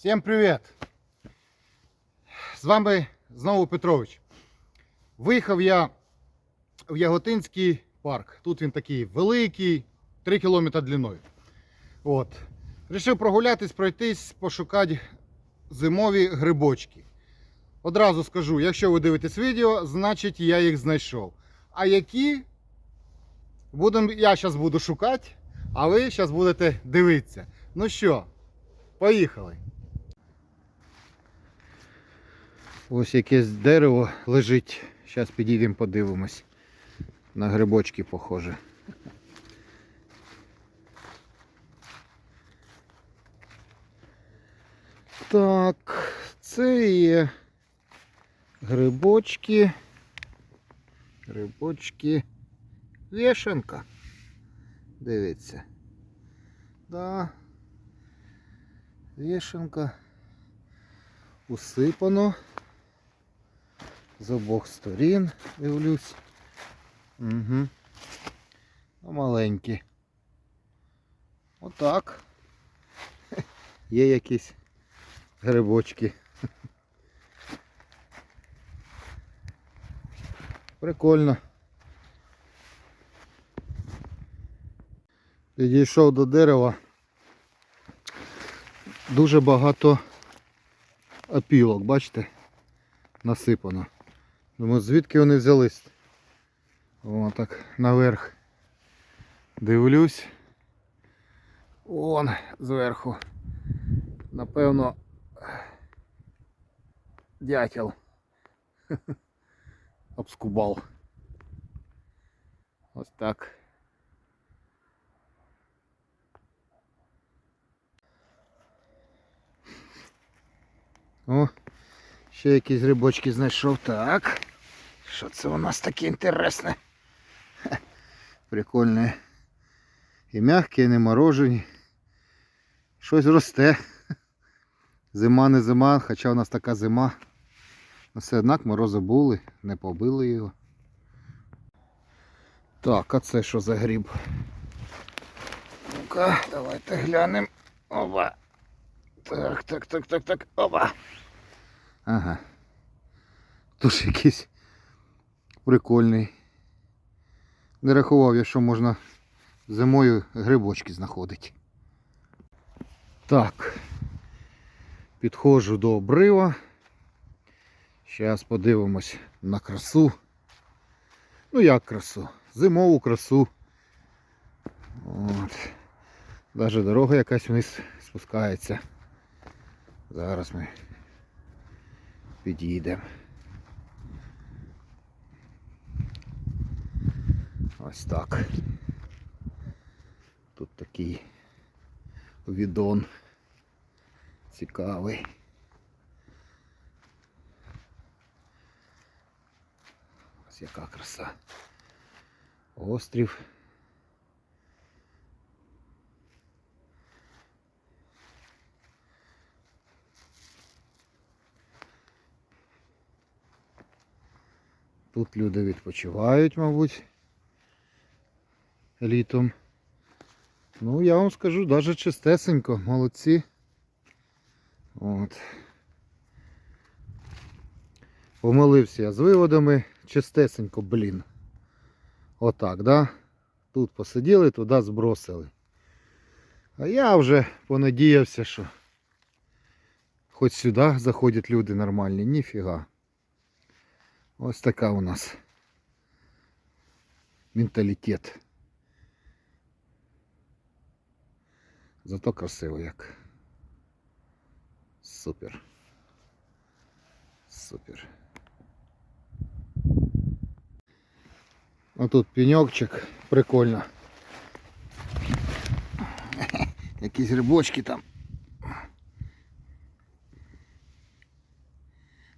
Всім привіт! З вами знову Петрович. Виїхав я в Яготинський парк. Тут він такий великий, 3 кілометри длиною. От. Рішив прогулятись, пройтись, пошукати зимові грибочки. Одразу скажу, якщо ви дивитесь відео, значить я їх знайшов. А які будем, я зараз буду шукати, а ви зараз будете дивитися. Ну що, поїхали. Ось якесь дерево лежить. Зараз підійдемо подивимось. На грибочки похоже. Так, це є грибочки. Грибочки. Вішенка. Дивіться. Да. Вішенка. Усипано. З обох сторін дивлюсь. Угу. А маленькі. Отак. Є якісь грибочки. Прикольно. Підійшов до дерева. Дуже багато опілок, бачите? Насипано. Думаю, звідки вони взялись? О, так наверх. Дивлюсь. Вон зверху. Напевно. Дятел. Обскубав. Ось так. О, ще якісь грибочки знайшов. Так. Що це у нас таке інтересне? Ха, Прикольне. І м'які, і не морожені. Щось росте. Зима не зима, хоча у нас така зима. Но все однак морози були, не побили його. Так, а це що за гриб? Ну-ка, давайте глянемо. Опа. Так, так, так, так, так. Опа. Ага. Тож якийсь прикольний. Не рахував я, що можна зимою грибочки знаходити. Так. Підходжу до обрива. Зараз подивимось на красу. Ну як красу? Зимову красу. От. Даже дорога якась вниз спускається. Зараз ми під'їдемо. Ось так. Тут такий відон цікавий. Ось яка краса. Острів. Тут люди відпочивають, мабуть, Літом. Ну, я вам скажу, навіть чистесенько, молодці. От. Помилився я з виводами, чистесенько, блін. Отак, да? Тут посиділи, туди збросили. А я вже понадіявся, що хоч сюди заходять люди нормальні, ніфіга. Ось така у нас менталітет. Зато красиво як. Супер. Супер. А тут пеньокчик, прикольно. Якісь грибочки там.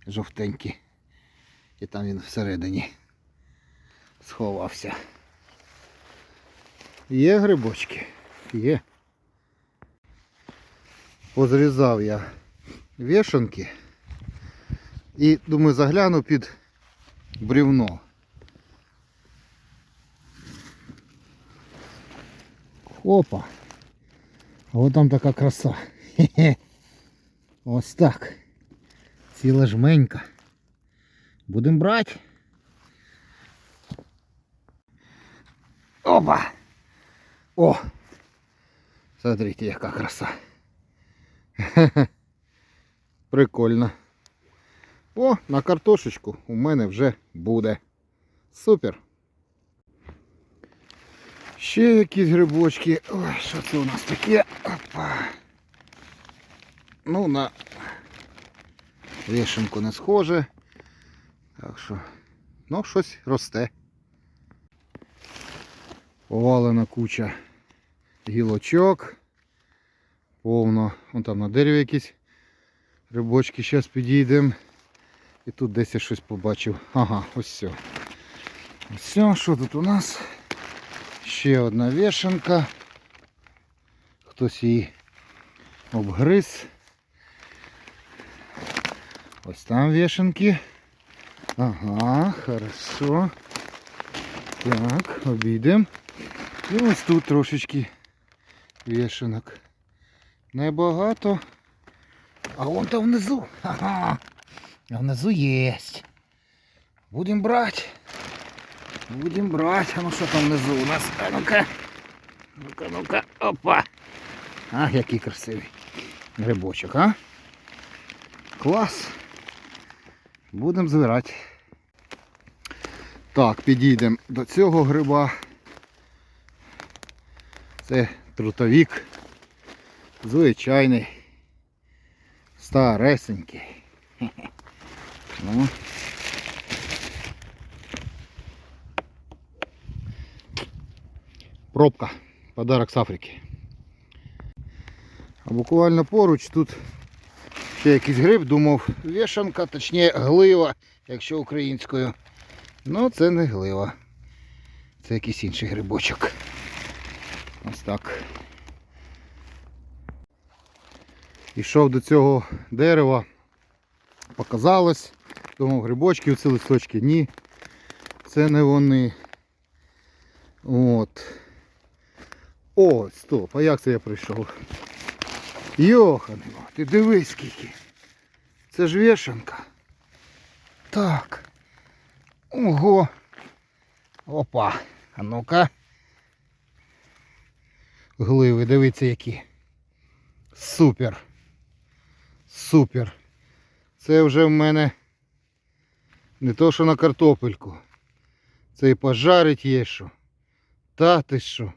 Жовтенькі. І там він всередині сховався. Є грибочки? Є. Позрізав я вішанки і думаю загляну під брівно. Опа! А от там така краса. Хе-хе. Ось так. Ціла жменька. Будемо брати. Опа! О! Смотрите, яка краса. Прикольно. О, на картошечку у мене вже буде. Супер. Ще якісь грибочки. Ой, що це у нас таке? Опа. Ну, на вішенку не схоже. Так що, ну, щось росте. Повалена куча гілочок. Повно. Вон там на дереві якісь грибочки. Зараз підійдемо. І тут десь я щось побачив. Ага, ось все. Ось все, що тут у нас? Ще одна вішенка. Хтось її обгриз. Ось там вішенки. Ага, хорошо. Так, обійдемо. І ось тут трошечки вішенок. Небагато. А вон там внизу. Ага. А внизу есть. Будем брать. Будем брать. А ну що там внизу у нас? А ну-ка. Ну-ка, ну-ка. Опа. А, який красивий грибочок, а? Клас. Будемо збирати. Так, підійдемо до цього гриба. Це трутовік. Звичайний. Старесенький. Ну. Пробка. Подарок з Африки. А буквально поруч тут ще якийсь гриб, думав, вішанка, точніше глива, якщо українською. Ну це не глива. Це якийсь інший грибочок. Ось так. Ішов до цього дерева, показалось. Думав, грибочки, оці листочки. Ні. Це не вони. От. О, стоп, а як це я прийшов? Йоханий, ти дивись скільки. Це ж вішанка. Так. Ого. Опа. А ну-ка. Гливи, дивіться які. Супер. Супер. Це вже в мене не то, що на картопельку. Це і пожарить є що. Та ти що?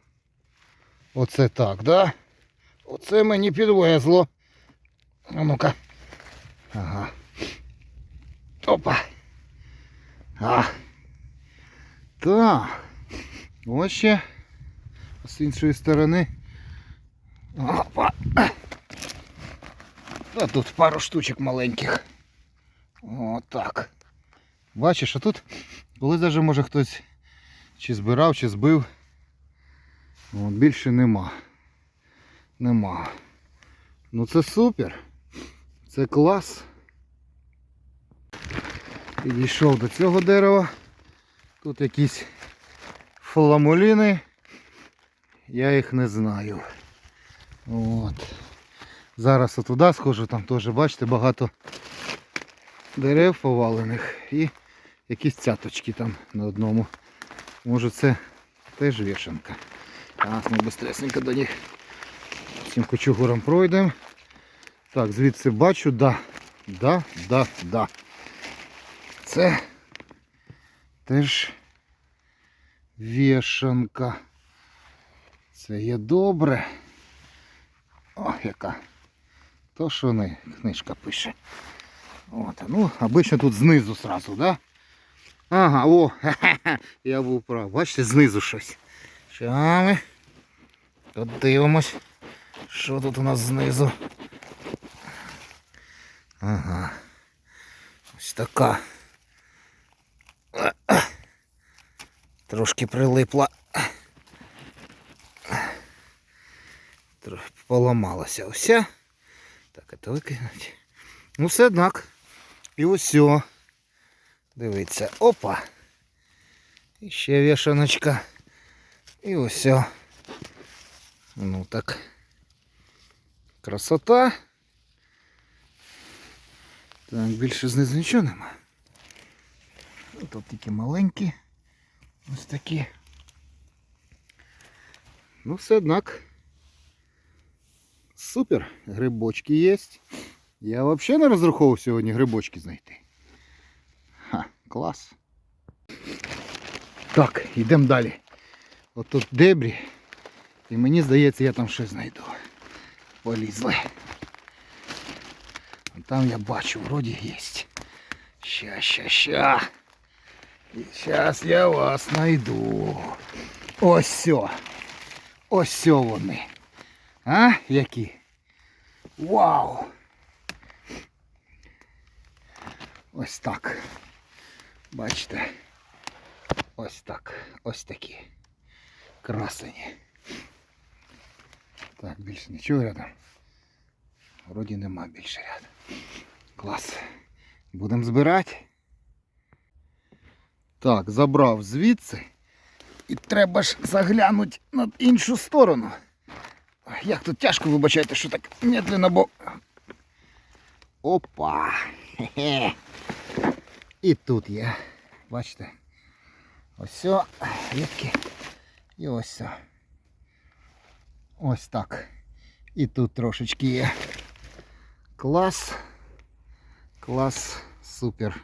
Оце так, да? Оце мені підвезло. А ну-ка. Ага. Опа. А. Так. Ось ще. З іншої сторони. Опа. А тут пару штучок маленьких. Отак. Бачиш, а тут коли даже може хтось чи збирав, чи збив. От, більше нема. Нема. Ну це супер. Це клас. Підійшов до цього дерева. Тут якісь фламуліни. Я їх не знаю. От. Зараз отуди схожу, там теж, бачите, багато дерев повалених і якісь цяточки там на одному. Може це теж вішенка. Так, ми быстресенько до них цим кочугуром пройдемо. Так, звідси бачу, да, да, да, да. Це теж вішанка. Це є добре. О, яка. То що не книжка пише. От, ну, обично тут знизу сразу, да? Ага, о, я був прав. Бачите, знизу щось. Що ми? От дивимось. Що тут у нас знизу? Ага. Ось така. Трошки прилипла. Трохи поламалася уся. Так, это викинуть. Ну все однак. І усьо. Дивіться. Опа. І ще вішаночка. І усьо. Ну так. Красота. Так, більше знизу нічого нема. Тут тільки маленькі. Ось такі. Ну, все однак. Супер. Грибочки є. Я взагалі не розраховував сьогодні грибочки знайти. Ха, клас. Так, йдемо далі. От тут дебрі. І мені здається, я там щось знайду. Полізли. Там я бачу, вроді є. Ща, ща, ща. І зараз я вас знайду. Ось. Ось вони. А? Які? Вау! Ось так. Бачите? Ось так. Ось такі. Красені. Так, більше нічого рядом. Вроді нема більше рядом. Клас. Будемо збирати. Так, забрав звідси. І треба ж заглянути на іншу сторону. Як тут тяжко вибачайте, що так медленно, бо. Опа! Хе-хе. І тут є. Бачите? Ось все. І ось все. Ось так. І тут трошечки є. Клас. Клас. Супер.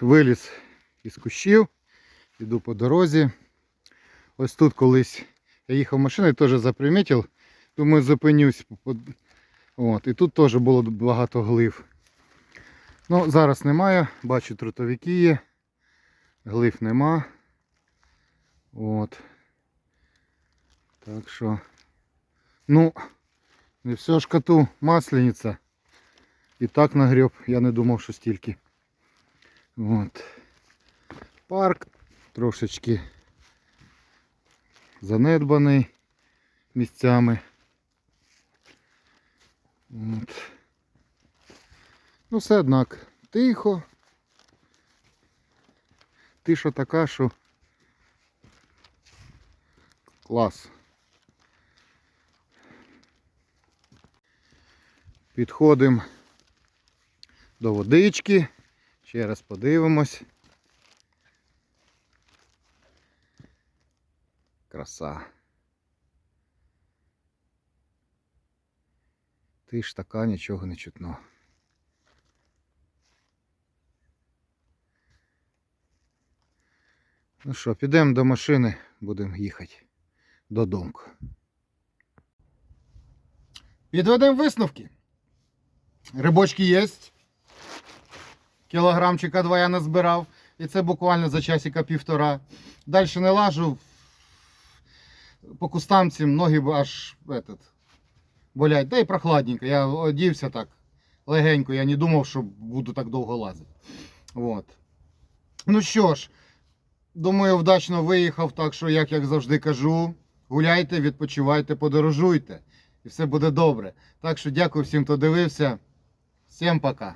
Виліз із кущів. Іду по дорозі. Ось тут колись я їхав машиною, теж запримітив. Думаю, зупинюсь. От, і тут теж було багато глив. Ну, зараз немає. Бачу, трутовики є. Глив нема. От. Так що. Ну, не все ж коту маслениця. І так нагреб, я не думав, що стільки. От. Парк трошечки занедбаний місцями. От. Ну, все однак тихо. Тиша така, що клас. Підходимо до водички. Ще раз подивимось. Краса. Тиш така, нічого не чутно. Ну що, підемо до машини, будемо їхати додому. Підведемо висновки. Рибочки є. Кілограмчика два я назбирав. І це буквально за часика півтора. Далі не лажу. По кустам цим ноги аж этот, болять. Да і прохладненько. Я одівся так легенько. Я не думав, що буду так довго лазити. Вот. Ну що ж, думаю, вдачно виїхав, так що, як, як завжди кажу, гуляйте, відпочивайте, подорожуйте. І все буде добре. Так що дякую всім, хто дивився. Всім пока.